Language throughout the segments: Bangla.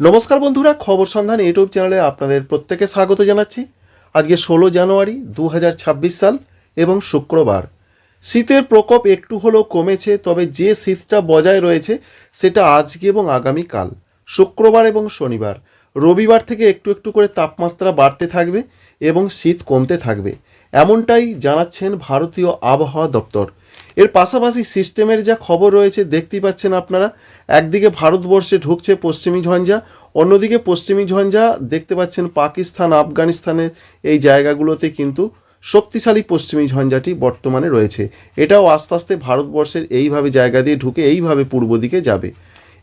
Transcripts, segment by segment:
নমস্কার বন্ধুরা, খবর সন্ধান ইউটিউব চ্যানেলে আপনাদের প্রত্যেকে স্বাগত জানাচ্ছি। আজকে ষোলো জানুয়ারি দু হাজার ছাব্বিশ সাল এবং শুক্রবার। শীতের প্রকোপ একটু হলেও কমেছে, তবে যে শীতটা বজায় রয়েছে সেটা আজকে এবং আগামীকাল, শুক্রবার এবং শনিবার। রবিবার থেকে একটু একটু করে তাপমাত্রা বাড়তে থাকবে এবং শীত কমতে থাকবে, এমনটাই জানাচ্ছেন ভারতীয় আবহাওয়া দপ্তর। এর পাশাপাশি সিস্টেমের যা খবর রয়েছে, দেখতেই পাচ্ছেন আপনারা, একদিকে ভারতবর্ষে ঢুকছে পশ্চিমী ঝঞ্ঝা, অন্যদিকে পশ্চিমী ঝঞ্ঝা দেখতে পাচ্ছেন পাকিস্তান, আফগানিস্তানের এই জায়গাগুলোতে কিন্তু শক্তিশালী পশ্চিমী ঝঞ্ঝাটি বর্তমানে রয়েছে। এটাও আস্তে আস্তে ভারতবর্ষের এইভাবে জায়গা দিয়ে ঢুকে এইভাবে পূর্ব দিকে যাবে।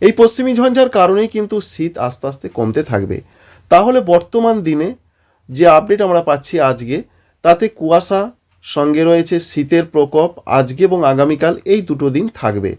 এই পশ্চিমী ঝঞ্ঝার কারণেই কিন্তু শীত আস্তে আস্তে কমতে থাকবে। তাহলে বর্তমান দিনে যে আপডেট আমরা পাচ্ছি আজকে, তাতে কুয়াশা সঙ্গে রয়েছে শীতের প্রকোপ আজকে এবং আগামীকাল এই দুটো দিন থাকবে।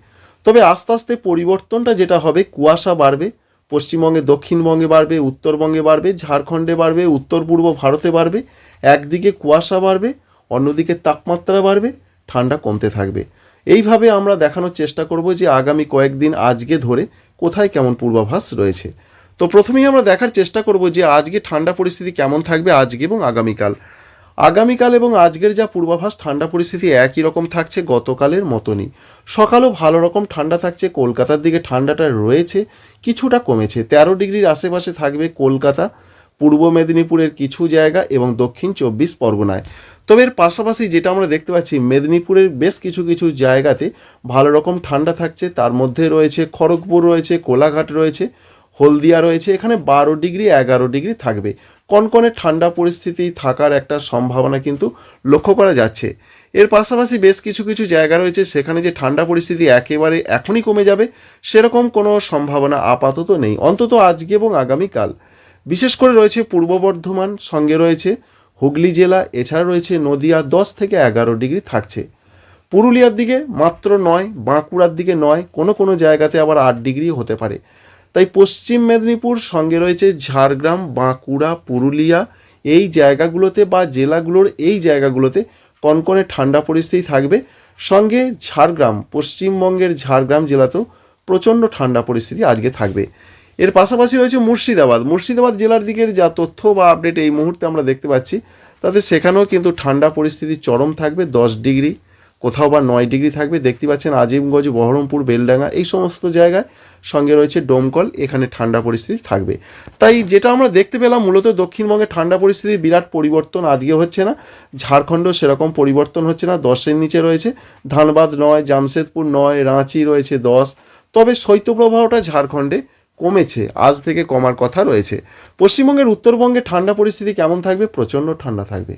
তবে আস্তে আস্তে পরিবর্তনটা যেটা হবে, কুয়াশা বাড়বে, পশ্চিমবঙ্গে, দক্ষিণবঙ্গে বাড়বে, উত্তরবঙ্গে বাড়বে, ঝাড়খণ্ডে বাড়বে, উত্তর পূর্ব ভারতে বাড়বে, একদিকে কুয়াশা বাড়বে, অন্যদিকে তাপমাত্রা বাড়বে, ঠান্ডা কমতে থাকবে। এইভাবে আমরা দেখানোর চেষ্টা করব যে আগামী কয়েকদিন আজকে ধরে কোথায় কেমন পূর্বাভাস রয়েছে। তো প্রথমেই আমরা দেখার চেষ্টা করব যে আজকে ঠান্ডা পরিস্থিতি কেমন থাকবে আজকে এবং আগামীকাল। আগামীকাল এবং আজকের যা পূর্বাভাস, ঠান্ডা পরিস্থিতি একই রকম থাকছে গতকালের মতনই। সকালও ভালো রকম ঠান্ডা থাকছে, কলকাতার দিকে ঠান্ডাটা রয়েছে, কিছুটা কমেছে। তেরো ডিগ্রির আশেপাশে থাকবে কলকাতা, পূর্ব মেদিনীপুরের কিছু জায়গা এবং দক্ষিণ চব্বিশ পরগনায়। তবে এর পাশাপাশি যেটা আমরা দেখতে পাচ্ছি, মেদিনীপুরের বেশ কিছু কিছু জায়গাতে ভালো রকম ঠান্ডা থাকছে। তার মধ্যে রয়েছে খড়গপুর, রয়েছে কোলাঘাট, রয়েছে হলদিয়া রয়েছে। এখানে বারো ডিগ্রি, এগারো ডিগ্রি থাকবে। কনকনে ঠান্ডা পরিস্থিতি থাকার একটা সম্ভাবনা কিন্তু লক্ষ্য করা যাচ্ছে। এর পাশাপাশি বেশ কিছু কিছু জায়গা রয়েছে সেখানে যে ঠান্ডা পরিস্থিতি একেবারে এখনই কমে যাবে, সেরকম কোনো সম্ভাবনা আপাতত নেই। অন্তত আজকে এবং আগামীকাল। বিশেষ করে রয়েছে পূর্ব বর্ধমান, সঙ্গে রয়েছে হুগলি জেলা, এছাড়া রয়েছে নদিয়া, দশ থেকে এগারো ডিগ্রি থাকছে। পুরুলিয়ার দিকে মাত্র নয়, বাঁকুড়ার দিকে নয়, কোনো কোনো জায়গাতে আবার আট ডিগ্রি হতে পারে। তাই পশ্চিম মেদিনীপুর সঙ্গে রয়েছে ঝাড়গ্রাম, বাঁকুড়া, পুরুলিয়া। এই জায়গাগুলোতে বা জেলাগুলোর এই জায়গাগুলোতে কনকনে ঠান্ডা পরিস্থিতি থাকবে। সঙ্গে ঝাড়গ্রাম, পশ্চিমবঙ্গের ঝাড়গ্রাম জেলাতেও প্রচণ্ড ঠান্ডা পরিস্থিতি আজকে থাকবে। এর পাশাপাশি রয়েছে মুর্শিদাবাদ। মুর্শিদাবাদ জেলার দিকের যা তথ্য বা আপডেট এই মুহূর্তে আমরা দেখতে পাচ্ছি, তাতে সেখানেও কিন্তু ঠান্ডা পরিস্থিতি চরম থাকবে, দশ ডিগ্রি। কোথাও বা নয় ডিগ্রি থাকবে, দেখতে পাচ্ছেন আজিমগঞ্জ, বহরমপুর, বেলডাঙ্গা, এই সমস্ত জায়গায় সঙ্গে রয়েছে ডোমকল এখানে ঠান্ডা পরিস্থিতি থাকবে। তাই যেটা আমরা দেখতে পেলাম মূলত দক্ষিণবঙ্গে ঠান্ডা পরিস্থিতির বিরাট পরিবর্তন আজকে হচ্ছে না। ঝাড়খণ্ড সেরকম পরিবর্তন হচ্ছে না, দশের নিচে রয়েছে। ধানবাদ নয়, জামশেদপুর নয়, রাঁচি রয়েছে দশ। তবে শৈত্যপ্রবাহটা ঝাড়খণ্ডে কমেছে, আজ থেকে কমার কথা রয়েছে। পশ্চিমবঙ্গের উত্তরবঙ্গে ঠান্ডা পরিস্থিতি কেমন থাকবে? প্রচণ্ড ঠান্ডা থাকবে।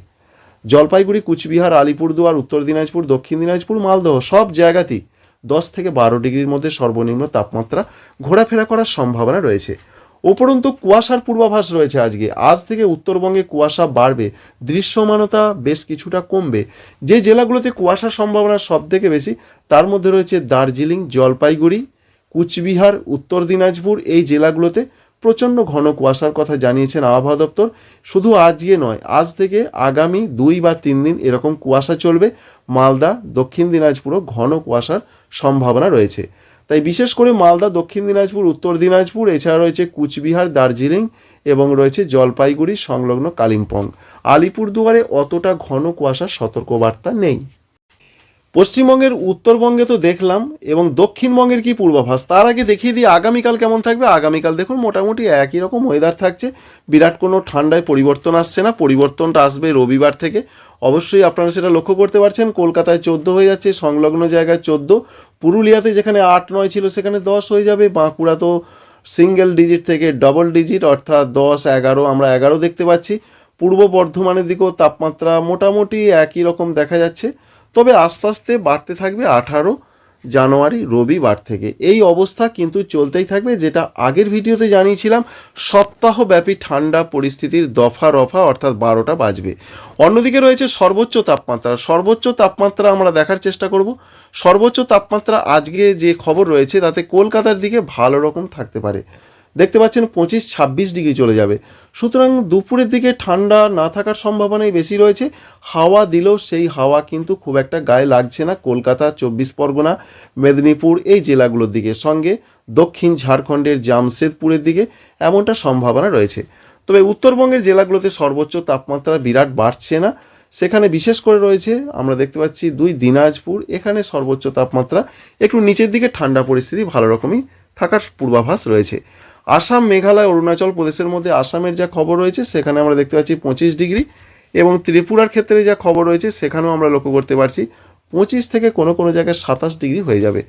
জলপাইগুড়ি, কুচবিহার, আলিপুরদুয়ার, উত্তর দিনাজপুর, দক্ষিণ দিনাজপুর, মালদহ সব জায়গাতেই দশ থেকে বারো ডিগ্রির মধ্যে সর্বনিম্ন তাপমাত্রা ঘোরাফেরা করার সম্ভাবনা রয়েছে। উপরন্তু কুয়াশার পূর্বাভাস রয়েছে আজকে। আজ থেকে উত্তরবঙ্গে কুয়াশা বাড়বে, দৃশ্যমানতা বেশ কিছুটা কমবে। যে জেলাগুলোতে কুয়াশার সম্ভাবনা সব থেকে বেশি, তার মধ্যে রয়েছে দার্জিলিং, জলপাইগুড়ি, কুচবিহার, উত্তর দিনাজপুর, এই জেলাগুলোতে প্রচণ্ড ঘন কুয়াশার কথা জানিয়েছেন আবহাওয়া দপ্তর। শুধু আজকে নয়, আজ থেকে আগামী দুই বা তিন দিন এরকম কুয়াশা চলবে। মালদা, দক্ষিণ দিনাজপুরও ঘন কুয়াশার সম্ভাবনা রয়েছে। তাই বিশেষ করে মালদা, দক্ষিণ দিনাজপুর, উত্তর দিনাজপুর, এছাড়া রয়েছে কুচবিহার, দার্জিলিং এবং রয়েছে জলপাইগুড়ি সংলগ্ন কালিম্পং। আলিপুরদুয়ারে অতটা ঘন কুয়াশার সতর্কবার্তা নেই। পশ্চিমবঙ্গের উত্তরবঙ্গে তো দেখলাম এবং দক্ষিণবঙ্গের কি পূর্বাভাস? তার আগে দেখিয়ে দিই, আগামীকাল কেমন থাকবে? আগামীকাল দেখুন, মোটামুটি একই রকম ওয়েদার থাকছে। বিরাট কোনো ঠান্ডায় পরিবর্তন আসছে না, পরিবর্তনটা আসবে রবিবার থেকে। অবশ্যই আপনারা সেটা লক্ষ্য করতে পারছেন, কলকাতায় চোদ্দ হয়ে যাচ্ছে, সংলগ্ন জায়গায় চোদ্দ। পুরুলিয়াতে যেখানে আট, নয় ছিল, সেখানে দশ হয়ে যাবে। বাঁকুড়া তো সিঙ্গেল ডিজিট থেকে ডবল ডিজিট অর্থাৎ দশ, এগারো, আমরা এগারো দেখতে পাচ্ছি। পূর্ব বর্ধমানের দিকেও তাপমাত্রা মোটামুটি একই রকম দেখা যাচ্ছে। তবে আস্তে আস্তে বাড়তে থাকবে আঠারো জানুয়ারি, রবিবার থেকে। এই অবস্থা কিন্তু চলতেই থাকবে, যেটা আগের ভিডিওতে জানিয়েছিলাম, সপ্তাহব্যাপী ঠান্ডা পরিস্থিতির দফা রফা, অর্থাৎ বারোটা বাজবে। অন্যদিকে রয়েছে সর্বোচ্চ তাপমাত্রা। সর্বোচ্চ তাপমাত্রা আমরা দেখার চেষ্টা করব। সর্বোচ্চ তাপমাত্রা আজকে যে খবর রয়েছে, তাতে কলকাতার দিকে ভালো রকম থাকতে পারে। দেখতে পাচ্ছেন পঁচিশ, ছাব্বিশ ডিগ্রি চলে যাবে। সুতরাং দুপুরের দিকে ঠান্ডা না থাকার সম্ভাবনাই বেশি রয়েছে। হাওয়া দিলেও সেই হাওয়া কিন্তু খুব একটা গায়ে লাগছে না। কলকাতা, চব্বিশ পরগনা, মেদিনীপুর এই জেলাগুলোর দিকে। সঙ্গে দক্ষিণ ঝাড়খণ্ডের জামশেদপুরের দিকে এমনটা সম্ভাবনা রয়েছে। তবে উত্তরবঙ্গের জেলাগুলোতে সর্বোচ্চ তাপমাত্রা বিরাট বাড়ছে না। সেখানে বিশেষ করে রয়েছে, আমরা দেখতে পাচ্ছি দুই দিনাজপুর। এখানে সর্বোচ্চ তাপমাত্রা একটু নিচের দিকে ঠান্ডা পরিস্থিতি ভালো রকমই থাকার পূর্বাভাস রয়েছে। আসাম, মেঘালয়, অরুণাচল প্রদেশের মধ্যে আসামের যা খবর রয়েছে, সেখানে আমরা দেখতে পাচ্ছি পঁচিশ ডিগ্রি এবং ত্রিপুরার ক্ষেত্রে যা খবর রয়েছে, সেখানেও আমরা লক্ষ্য করতে পারছি পঁচিশ থেকে কোনো কোনো জায়গায় সাতাশ ডিগ্রি হয়ে যাবে।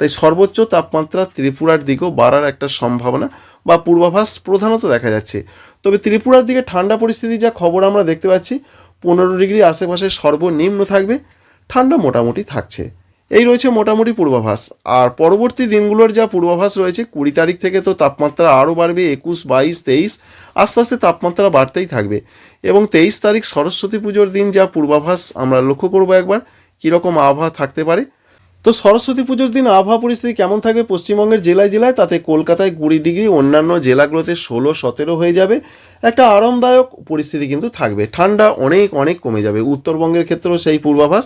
তাই সর্বোচ্চ তাপমাত্রা ত্রিপুরার দিকেও বাড়ার একটা সম্ভাবনা বা পূর্বাভাস প্রধানত দেখা যাচ্ছে। তবে ত্রিপুরার দিকে ঠান্ডা পরিস্থিতি যা খবর আমরা দেখতে পাচ্ছি, পনেরো ডিগ্রি আশেপাশে সর্বনিম্ন থাকবে, ঠান্ডা মোটামুটি থাকছে। এই রয়েছে মোটামুটি পূর্বাভাস। আর পরবর্তী দিনগুলোর যা পূর্বাভাস রয়েছে, কুড়ি তারিখ থেকে তো তাপমাত্রা আরও বাড়বে, একুশ, বাইশ, তেইশ, আস্তে আস্তে তাপমাত্রা বাড়তেই থাকবে। এবং তেইশ তারিখ সরস্বতী পুজোর দিন যা পূর্বাভাস আমরা লক্ষ্য করব একবার, কীরকম আবহাওয়া থাকতে পারে তো সরস্বতী পুজোর দিন আবহাওয়া পরিস্থিতি কেমন থাকবে পশ্চিমবঙ্গের জেলায় জেলায়? তাতে কলকাতায় কুড়ি ডিগ্রি, অন্যান্য জেলাগুলোতে ষোলো, সতেরো হয়ে যাবে। একটা আরামদায়ক পরিস্থিতি কিন্তু থাকবে। ঠান্ডা অনেক অনেক কমে যাবে। উত্তরবঙ্গের ক্ষেত্রেও সেই পূর্বাভাস।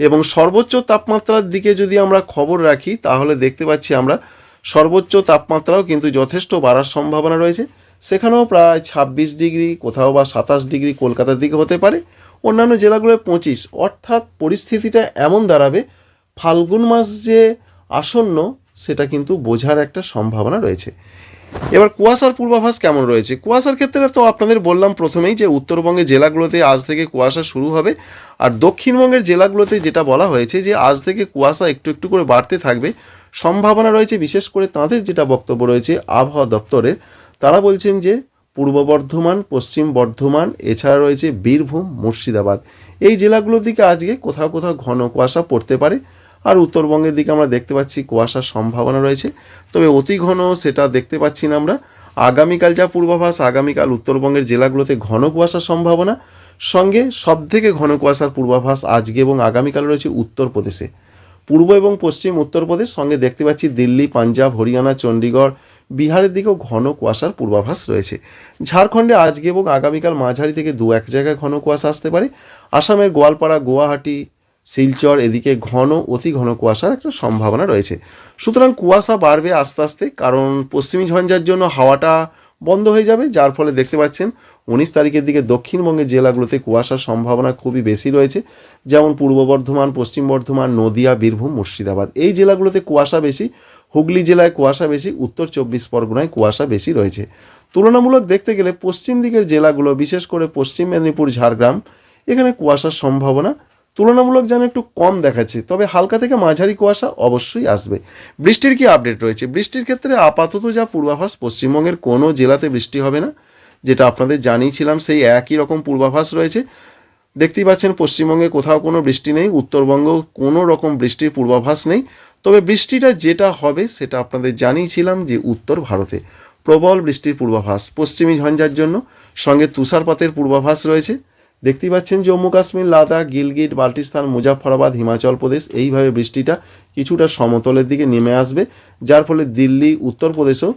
এবং সর্বোচ্চ তাপমাত্রার দিকে যদি আমরা খবর রাখি, তাহলে দেখতে পাচ্ছি আমরা সর্বোচ্চ তাপমাত্রাও কিন্তু যথেষ্ট বাড়ার সম্ভাবনা রয়েছে। সেখানেও প্রায় ছাব্বিশ ডিগ্রি, কোথাও বা সাতাশ ডিগ্রি কলকাতার দিকে হতে পারে। অন্যান্য জেলাগুলোয় পঁচিশ। অর্থাৎ পরিস্থিতিটা এমন দাঁড়াবে ফাল্গুন মাস যে আসন্ন, সেটা কিন্তু বোঝার একটা সম্ভাবনা রয়েছে। এবার কুয়াশার পূর্বাভাস কেমন রয়েছে? কুয়াশার ক্ষেত্রে তো আপনাদের বললাম প্রথমেই যে উত্তরবঙ্গের জেলাগুলোতে আজ থেকে কুয়াশা শুরু হবে। আর দক্ষিণবঙ্গের জেলাগুলোতে যেটা বলা হয়েছে যে, আজ থেকে কুয়াশা একটু একটু করে বাড়তে থাকবে। সম্ভাবনা রয়েছে বিশেষ করে তাদের যেটা বক্তব্য রয়েছে আবহাওয়া দপ্তরের। তারা বলছেন যে পূর্ব বর্ধমান, পশ্চিম বর্ধমান, এছাড়া রয়েছে বীরভূম, মুর্শিদাবাদ। এই জেলাগুলোর দিকে আজকে কোথাও কোথাও ঘন কুয়াশা পড়তে পারে। আর উত্তরবঙ্গের দিকে আমরা দেখতে পাচ্ছি কুয়াশার সম্ভাবনা রয়েছে। তবে অতি ঘন সেটা দেখতে পাচ্ছি না আমরা। আগামীকাল যা পূর্বাভাস, আগামীকাল উত্তরবঙ্গের জেলাগুলোতে ঘন কুয়াশার সম্ভাবনা। সঙ্গে সবথেকে ঘন কুয়াশার পূর্বাভাস আজকে এবং আগামীকাল রয়েছে উত্তরপ্রদেশে। পূর্ব এবং পশ্চিম উত্তরপ্রদেশ সঙ্গে দেখতে পাচ্ছি দিল্লি, পাঞ্জাব, হরিয়ানা, চণ্ডীগড়, বিহারের দিকেও ঘন কুয়াশার পূর্বাভাস রয়েছে। ঝাড়খণ্ডে আজকে এবং আগামীকাল মাঝারি থেকে দু এক জায়গায় ঘন কুয়াশা আসতে পারে। আসামের গোয়ালপাড়া, গুয়াহাটি, শিলচর এদিকে ঘন, অতি ঘন কুয়াশার একটা সম্ভাবনা রয়েছে। সুতরাং কুয়াশা বাড়বে আস্তে আস্তে, কারণ পশ্চিমী ঝঞ্ঝার জন্য হাওয়াটা বন্ধ হয়ে যাবে, যার ফলে দেখতে পাচ্ছেন উনিশ তারিখের দিকে দক্ষিণবঙ্গের জেলাগুলোতে কুয়াশার সম্ভাবনা খুবই বেশি রয়েছে, যেমন পূর্ব বর্ধমান, পশ্চিম বর্ধমান, নদিয়া, বীরভূম, মুর্শিদাবাদ। এই জেলাগুলোতে কুয়াশা বেশি, হুগলি জেলায় কুয়াশা বেশি, উত্তর চব্বিশ পরগনায় কুয়াশা বেশি রয়েছে। তুলনামূলক দেখতে গেলে পশ্চিম দিকের জেলাগুলো, বিশেষ করে পশ্চিম মেদিনীপুর, ঝাড়গ্রাম, এখানে কুয়াশার সম্ভাবনা তুলনামূলক যেন একটু কম দেখাচ্ছে, তবে হালকা থেকে মাঝারি কুয়াশা অবশ্যই আসবে। বৃষ্টির কি আপডেট রয়েছে? বৃষ্টির ক্ষেত্রে আপাতত যা পূর্বাভাস, পশ্চিমবঙ্গের কোনো জেলাতে বৃষ্টি হবে না, যেটা আপনাদের জানিয়েছিলাম সেই একই রকম পূর্বাভাস রয়েছে। দেখতেই পাচ্ছেন, পশ্চিমবঙ্গে কোথাও কোনো বৃষ্টি নেই, উত্তরবঙ্গ কোনো রকম বৃষ্টির পূর্বাভাস নেই। তবে বৃষ্টিটা যেটা হবে সেটা আপনাদের জানিয়েছিলাম যে উত্তর ভারতে প্রবল বৃষ্টির পূর্বাভাস, পশ্চিমী ঝঞ্ঝার জন্য সঙ্গে তুষারপাতের পূর্বাভাস রয়েছে। দেখতেই পাচ্ছেন জম্মু কাশ্মীর, লাদাখ, গিলগিট, বাল্টিস্তান মুজাফরাবাদ হিমাচল প্রদেশ, এইভাবে বৃষ্টিটা কিছুটা সমতলের দিকে নেমে আসবে, যার ফলে দিল্লি উত্তরপ্রদেশও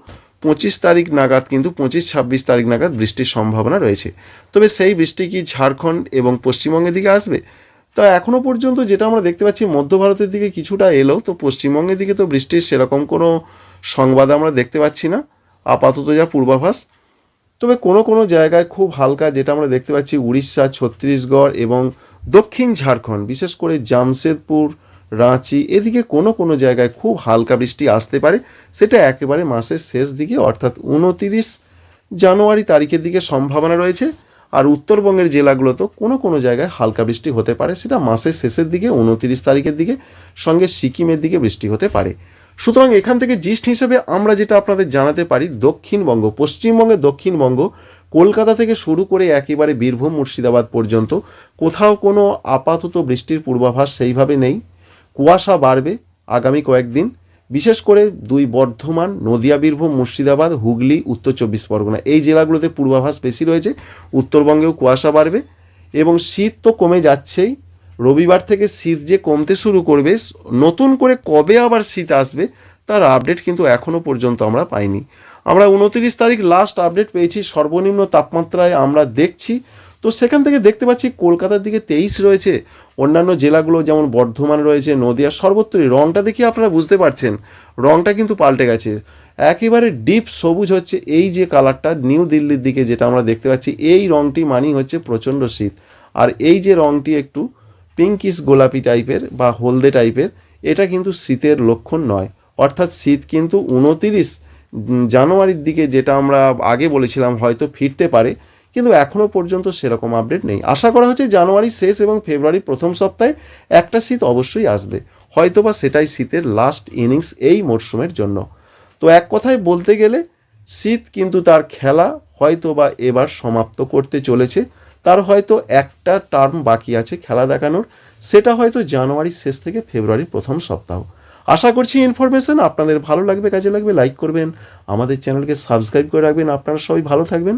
পঁচিশ তারিখ নাগাদ কিন্তু পঁচিশ, ছাব্বিশ তারিখ নাগাদ বৃষ্টির সম্ভাবনা রয়েছে। তবে সেই বৃষ্টি কি ঝাড়খণ্ড এবং পশ্চিমবঙ্গের দিকে আসবে? তা এখনও পর্যন্ত যেটা আমরা দেখতে পাচ্ছি, মধ্য ভারতের দিকে কিছুটা এলো তো পশ্চিমবঙ্গের দিকে তো বৃষ্টির সেরকম কোনো সংবাদ আমরা দেখতে পাচ্ছি না। আপাতত যা পূর্বাভাস তবে কোনো কোনো জায়গায় খুব হালকা যেটা আমরা দেখতে পাচ্ছি উড়িষ্যা, ছত্তিশগড় এবং দক্ষিণ ঝাড়খণ্ড, বিশেষ করে জামশেদপুর, রাঁচি, এদিকে কোনো কোনো জায়গায় খুব হালকা বৃষ্টি আসতে পারে। সেটা একেবারে মাসের শেষ দিকে, অর্থাৎ উনতিরিশ জানুয়ারি তারিখের দিকে সম্ভাবনা রয়েছে। আর উত্তরবঙ্গের জেলাগুলোতেও কোনো কোনো জায়গায় হালকা বৃষ্টি হতে পারে। সেটা মাসের শেষের দিকে, উনতিরিশ তারিখের দিকে, সঙ্গে সিকিমের দিকে বৃষ্টি হতে পারে। সুতরাং এখান থেকে জিস্ট হিসেবে আমরা যেটা আপনাদের জানাতে পারি, দক্ষিণবঙ্গ পশ্চিমবঙ্গের দক্ষিণবঙ্গ, কলকাতা থেকে শুরু করে একেবারে বীরভূম, মুর্শিদাবাদ পর্যন্ত, কোথাও কোনো আপাতত বৃষ্টির পূর্বাভাস সেইভাবে নেই। কুয়াশা বাড়বে আগামী কয়েকদিন। বিশেষ করে দুই বর্ধমান, নদিয়া, বীরভূম, মুর্শিদাবাদ, হুগলি, উত্তর চব্বিশ পরগনা। এই জেলাগুলোতে পূর্বাভাস বেশি রয়েছে, উত্তরবঙ্গেও কুয়াশা বাড়বে এবং শীত তো কমে যাচ্ছেই। রবিবার থেকে শীত যে কমতে শুরু করবে, নতুন করে কবে আবার শীত আসবে, তার আপডেট কিন্তু এখনও পর্যন্ত আমরা পাইনি। আমরা উনতিরিশ তারিখ লাস্ট আপডেট পেয়েছি, সর্বনিম্ন তাপমাত্রায় আমরা দেখছি তো সেখান থেকে দেখতে পাচ্ছি কলকাতার দিকে তেইশ রয়েছে। অন্যান্য জেলাগুলো যেমন বর্ধমান রয়েছে, নদিয়া, সর্বত্রই রংটা দেখে আপনারা বুঝতে পারছেন। রংটা কিন্তু পাল্টে গেছে। একেবারে ডিপ সবুজ হচ্ছে এই যে কালারটা নিউ দিল্লির দিকে যেটা আমরা দেখতে পাচ্ছি, এই রংটি মানেই হচ্ছে প্রচণ্ড শীত। আর এই যে রংটি একটু পিঙ্কিশ গোলাপি টাইপের বা হলদে টাইপের এটা কিন্তু শীতের লক্ষণ নয়। অর্থাৎ শীত কিন্তু উনতিরিশ জানুয়ারির দিকে যেটা আমরা আগে বলেছিলাম হয়তো ফিরতে পারে কিন্তু এখনও পর্যন্ত সেরকম আপডেট নেই। আশা করা হচ্ছে জানুয়ারি শেষ এবং ফেব্রুয়ারির প্রথম সপ্তাহে একটা শীত অবশ্যই আসবে। হয়তোবা সেটাই শীতের লাস্ট ইনিংস এই মরশুমের জন্য। তো এক কথায় বলতে গেলে, শীত কিন্তু তার খেলা হয়তো বা এবার সমাপ্ত করতে চলেছে। তার হয়তো একটা টার্ম বাকি আছে খেলা দেখানোর। সেটা হয়তো জানুয়ারির শেষ থেকে ফেব্রুয়ারির প্রথম সপ্তাহ। আশা করছি ইনফরমেশন আপনাদের ভালো লাগবে, কাজে লাগবে লাইক করবেন। আমাদের চ্যানেলকে সাবস্ক্রাইব করে রাখবেন। আপনারা সবাই ভালো থাকবেন।